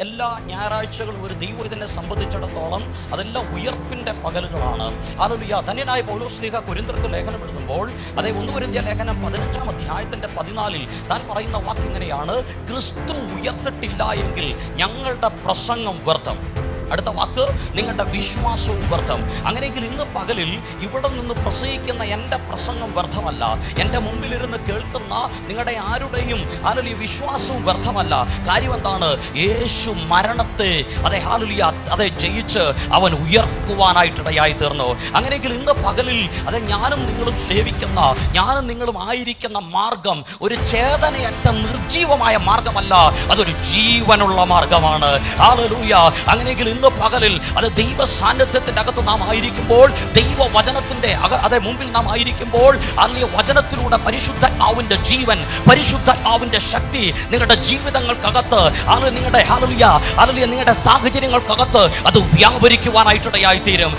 എല്ലാ ഞായറാഴ്ചകളും ഒരു ദൈവത്തിനെ സംബന്ധിച്ചിടത്തോളം അതെല്ലാം ഉയർപ്പിന്റെ പകലുകളാണ്. അതൊരു ധന്യനായ പൗലോസ്ലിഹ കുരിന്തർക്ക് ലേഖനം എഴുതുമ്പോൾ അതേ ഒന്നുവരുത്തിയ ലേഖനം പതിനഞ്ചാം അധ്യായത്തിന്റെ പതിനാലിൽ താൻ പറയുന്ന വാക്ക് ഇങ്ങനെയാണ്. ക്രിസ്തു ഉയർത്തിട്ടില്ല എങ്കിൽ ഞങ്ങളുടെ പ്രസംഗം വ്യർത്ഥം. അടുത്ത വാക്ക് നിങ്ങളുടെ വിശ്വാസവും വ്യർത്ഥം. അങ്ങനെയെങ്കിൽ ഇന്ന് പകലിൽ ഇവിടെ നിന്ന് പ്രസംഗിക്കുന്ന എന്റെ പ്രസംഗം വ്യർത്ഥമല്ല. എന്റെ മുമ്പിലിരുന്ന് കേൾക്കുന്ന നിങ്ങളുടെ ആരുടെയും ഹാലലിയ വിശ്വാസവും വ്യർത്ഥമല്ല. കാര്യം എന്താണ്? യേശു മരണത്തെ അതെ ഹാലലിയ അതെ ജയിച്ച് അവൻ ഉയർക്കുവാനായിട്ടിടയായി തീർന്നു. അങ്ങനെയെങ്കിൽ ഇന്ന് പകലിൽ അതെ ഞാനും നിങ്ങളും സേവിക്കുന്ന ഞാനും നിങ്ങളും ആയിരിക്കുന്ന മാർഗം ഒരു ചേതനയറ്റ നിർജീവമായ മാർഗമല്ല. അതൊരു ജീവനുള്ള മാർഗമാണ്. ഹാലലൂയ അങ്ങനെയെങ്കിൽ ഇന്ന് പകലിൽ അത് ദൈവ സാന്നിധ്യത്തിന്റെ അകത്ത് നാം ആയിരിക്കുമ്പോൾ ദൈവ വചനത്തിന്റെ അക അതെ മുമ്പിൽ നാം ആയിരിക്കുമ്പോൾ അല്ലെങ്കിൽ വചനത്തിലൂടെ പരിശുദ്ധാത്മാവിന്റെ ജീവൻ പരിശുദ്ധാത്മാവിന്റെ ശക്തി നിങ്ങളുടെ ജീവിതങ്ങൾക്കകത്ത്. അത് നിങ്ങളുടെ ഹാലലിയ ഹാലലിയ നിങ്ങളുടെ സാഹചര്യങ്ങൾക്കകത്ത് അത് വ്യാപരിക്കുവാനായിട്ടിടയായി തീരും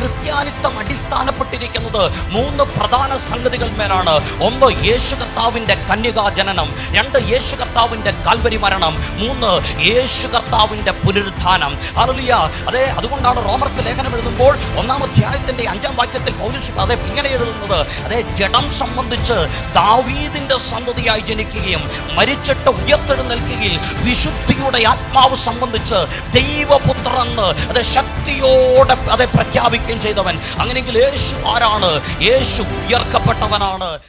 ക്രിസ്ത്യാനിത്വം അടിസ്ഥാനപ്പെട്ടിരിക്കുന്നത് മൂന്ന് പ്രധാന സംഗതികൾ മേലാണ്. ഒന്ന് യേശു കർത്താവിന്റെ കന്യകാ ജനനം രണ്ട് യേശു കർത്താവിന്റെ കാൽവരി മരണം. മൂന്ന് യേശു കർത്താവിന്റെ പുനരുത്ഥാനം. ഹാലലിയ അതെ അതുകൊണ്ടാണ് റോമർക്ക് ലേഖനം എഴുതുമ്പോൾ ഒന്നാം അധ്യായത്തിന്റെ അഞ്ചാം വാക്യത്തിൽ പൗരുഷ അതെ ഇങ്ങനെ എഴുതുന്നത്. അതെ ജഡം സംബന്ധിച്ച് ദാവീദിന്റെ സന്തതിയായി ജനിക്കുകയും മരിച്ചിട്ട് നൽകുകയും വിശുദ്ധിയുടെ ആത്മാവ് സംബന്ധിച്ച് ദൈവപുത്രന്ന് അത് ശക്തിയോടെ അതെ പ്രഖ്യാപിക്കുകയും ചെയ്തവൻ. അങ്ങനെയെങ്കിൽ യേശു ആരാണ്? യേശു ഉയർക്കപ്പെട്ടവനാണ്.